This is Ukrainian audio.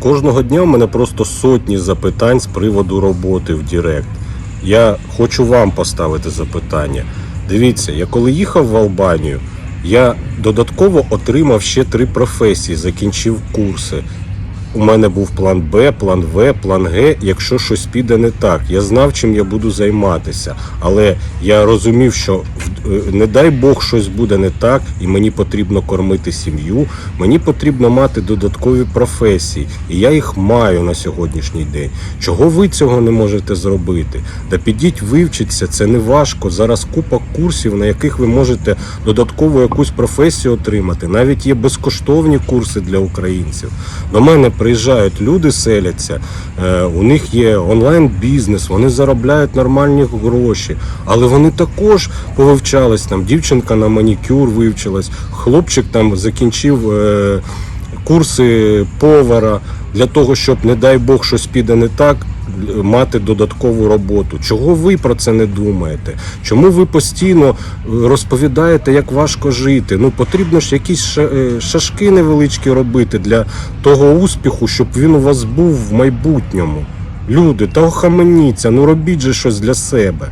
Кожного дня в мене просто сотні запитань з приводу роботи в Дірект. Я хочу вам поставити запитання. Дивіться, я коли їхав в Албанію, я додатково отримав ще три професії, закінчив курси. У мене був план Б, план В, план Г, якщо щось піде не так. Я знав, чим я буду займатися. Але я розумів, що в- не дай Бог щось буде не так, і мені потрібно кормити сім'ю, мені потрібно мати додаткові професії. І я їх маю на сьогоднішній день. Чого ви цього не можете зробити? Та підіть вивчіться, це не важко. Зараз купа курсів, на яких ви можете додатково якусь професію отримати. Навіть є безкоштовні курси для українців. До мене приїжджають люди, селяться, е, у них є онлайн-бізнес, вони заробляють нормальні гроші, але вони також повивчались. Там дівчинка на манікюр вивчилась, хлопчик там закінчив. е, Курси повара для того, щоб, не дай Бог, щось піде не так, мати додаткову роботу. Чого ви про це не думаєте? Чому ви постійно е, розповідаєте, як важко жити? Ну потрібно ж якісь е, шашки невеличкі робити для того успіху, щоб він у вас був в майбутньому. Люди, та охаменіться, ну робіть же щось для себе.